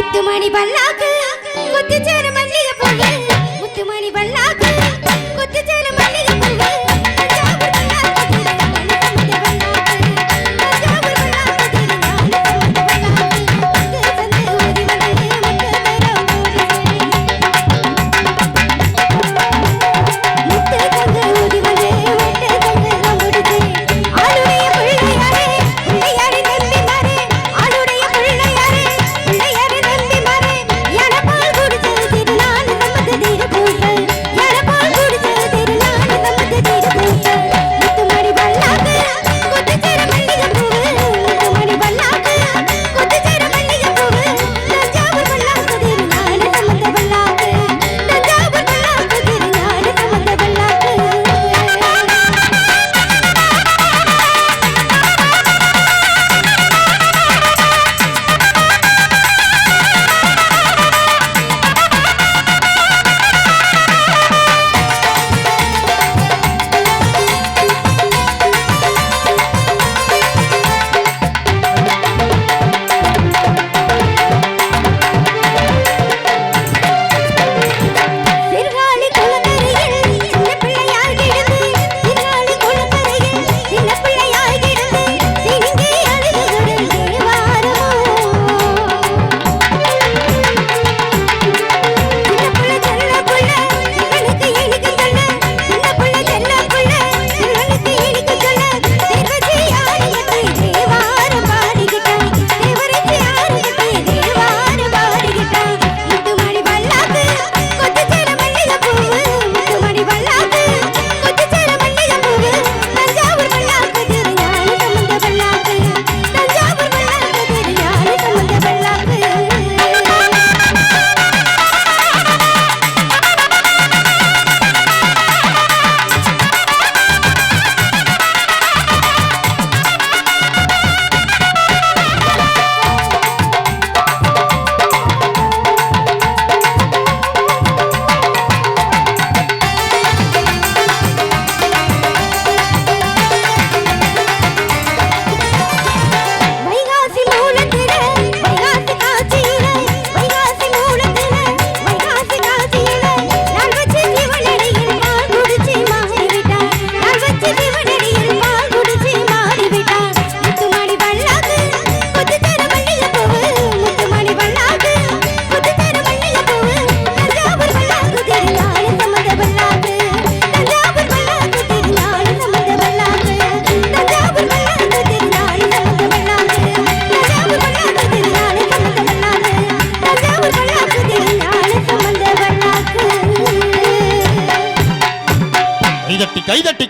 முத்துமணி பல்லாக்கு குத்துச்சேர மல்லிகை கைதட்டி